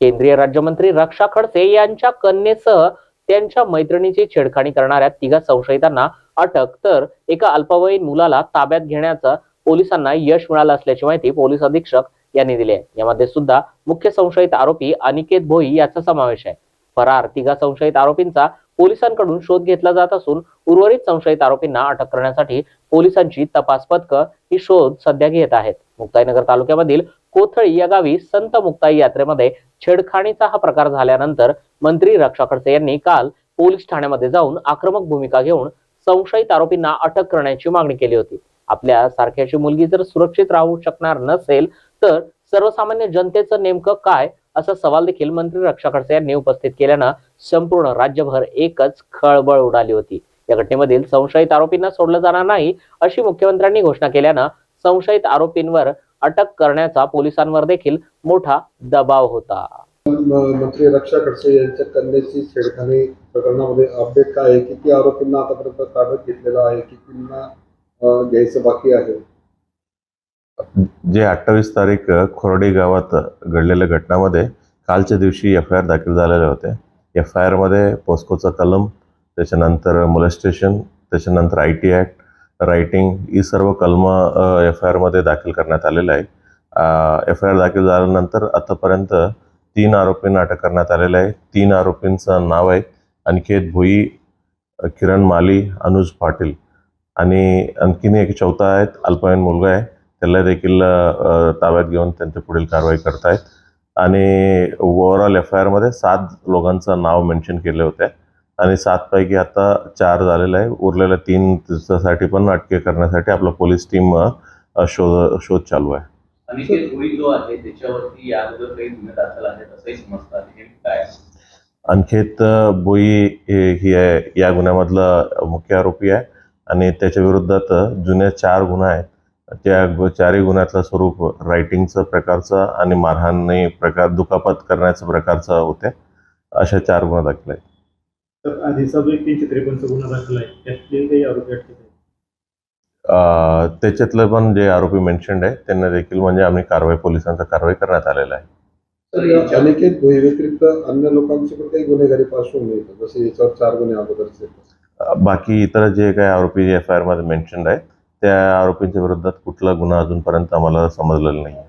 केंद्रीय राज्यमंत्री रक्षा खडसे यांच्या कन्येसह त्यांच्या मैत्रिणीची छेडखाणी करणाऱ्या तिघा संशयितांना अटक. तर एका अल्पवयीन मुलाला ताब्यात घेण्याचं पोलिसांना यश मिळालं असल्याची माहिती पोलीस अधीक्षक यांनी दिली आहे. यामध्ये सुद्धा मुख्य संशयित आरोपी अनिकेत भोई याचा समावेश आहे. फरार तिघा संशयित आरोपींचा पोलिसांकडून शोध घेतला जात असून उर्वरित संशयित आरोपींना अटक करण्यासाठी पोलिसांची तपास पथकं ही शोध सध्या घेत आहेत. मुक्ताईनगर तालुक्यामधील कोथळी या गावी संत मुक्ताई यात्रेमध्ये छेडखाणीचा हा प्रकार झाल्यानंतर मंत्री रक्षा खडसे यांनी काल पोलीस ठाण्यामध्ये जाऊन आक्रमक भूमिका घेऊन संशयित आरोपींना अटक करण्याची मागणी केली होती. आपल्या सारख्याची मुलगी जर सुरक्षित राहू शकणार नसेल तर सर्वसामान्य जनतेचं नेमकं काय? असा सवाल देखील मंत्री रक्षा खडसे यांनी उपस्थित केल्यानं संपूर्ण राज्यभर एकच खळबळ उडाली होती. या घटनेमधील संशयित आरोपींना सोडलं जाणार नाही अशी मुख्यमंत्र्यांनी घोषणा केल्यानं संशयित आरोपींवर अटक करण्याचा पोलिसांवर देखील मोठा दबाव होता. मंत्री रक्षा खडसे यांच्या कन्याची छेडखानी प्रकरणामध्ये अपडेट काय आहे? किती आरोपींना आतापर्यंत ताब्यात घेतलेलं आहे? कितींना घ्यायचं बाकी आहे? जे अठ्ठावीस तारीख खोरडी गावात घडलेल्या घटनामध्ये कालच्या दिवशी एफ आय आर दाखल झालेले होते. एफ आय आरमध्ये पोस्कोचा कलम त्याच्यानंतर मोलेस्टेशन त्याच्यानंतर आय टी ॲक्ट रायटिंग ही सर्व कलम एफ आय आरमध्ये दाखल करण्यात आलेलं आहे. एफ आय आर दाखल झाल्यानंतर आतापर्यंत तीन आरोपींना अटक करण्यात आलेलं आहे. तीन आरोपींचं नाव आहे. अनिकेत भोई किरण माली अनुज पाटील. आणि आणखीन एक चौथा आहेत अल्पवयीन मुलगा आहे. त्याला देखील ताब्यात घेऊन त्यांची पुढील कारवाई करतायत. आणि ओव्हरऑल एफ आय आरमध्ये सात लोकांचं नाव मेन्शन केले होते. आणि सातपैकी आता चार झालेलं आहे. उरलेल्या तीन साठी पण अटके करण्यासाठी आपलं पोलीस टीम शोध शोध चालू आहे. अनिकेत बोई हे- ही आहे. या गुन्ह्यामधला मुख्य आरोपी आहे. आणि त्याच्या विरोधात जुने चार गुन्हे आहेत. त्या चारही गुन्ह्यातलं स्वरूप रायटिंगचं प्रकारचं आणि मारहाणी प्रकार दुखापत करण्याचं प्रकारचं होते. अशा चार गुन्हे दाखल आहेत. तर आधीचा जो एक तीनशे त्रेपन्नचा गुन्हा दाखल आहे त्यातले काही आरोपी अटकेत आहेत अं, त्याच्यातलं पण जे आरोपी मेन्शन्ड आहे त्यांना देखील म्हणजे आम्ही कारवाई पोलिसांचा कारवाई करण्यात आलेला आहे. तर या अनिकेत भोई व्यतिरिक्त अन्य लोकांची पण काही गुन्हेगारी पार्श्वभूमी आहे जसे याच्यावर चार गुन्हे अगोदरचे अं, बाकी इतर जे काही आरोपी एफ आय आरमध्ये मेन्शन्ड आहेत त्या आरोपींच्या विरोधात कुठला गुन्हा अजूनपर्यंत आम्हाला समजलेला नाही आहे